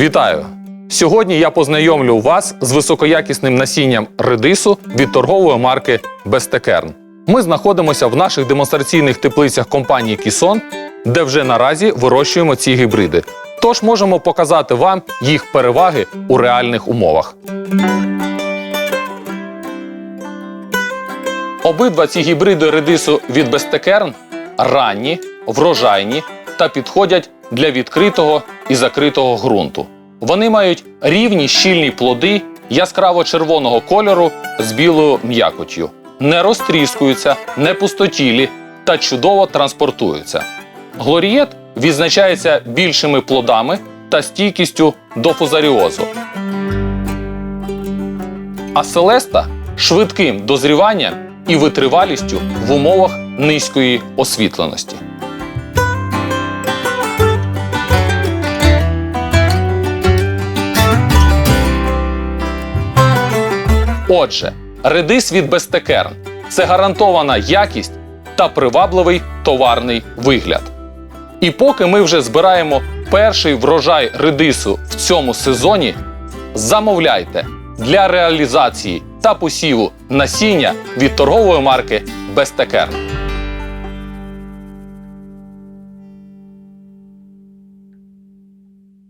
Вітаю! Сьогодні я познайомлю вас з високоякісним насінням редису від торгової марки Бестекерн. Ми знаходимося в наших демонстраційних теплицях компанії Кісон, де вже наразі вирощуємо ці гібриди. Тож можемо показати вам їх переваги у реальних умовах. Обидва ці гібриди редису від Бестекерн ранні, врожайні та підходять для відкритого і закритого ґрунту. Вони мають рівні щільні плоди яскраво червоного кольору з білою м'якотью, не розтріскуються, не пустотілі та чудово транспортуються. Глорієт відзначається більшими плодами та стійкістю до фузаріозу. А Селеста швидким дозріванням і витривалістю в умовах низької освітленості. Отже, редис від Бестекерн це гарантована якість та привабливий товарний вигляд. І поки ми вже збираємо перший врожай редису в цьому сезоні, замовляйте для реалізації та посіву насіння від торгової марки Бестекерн.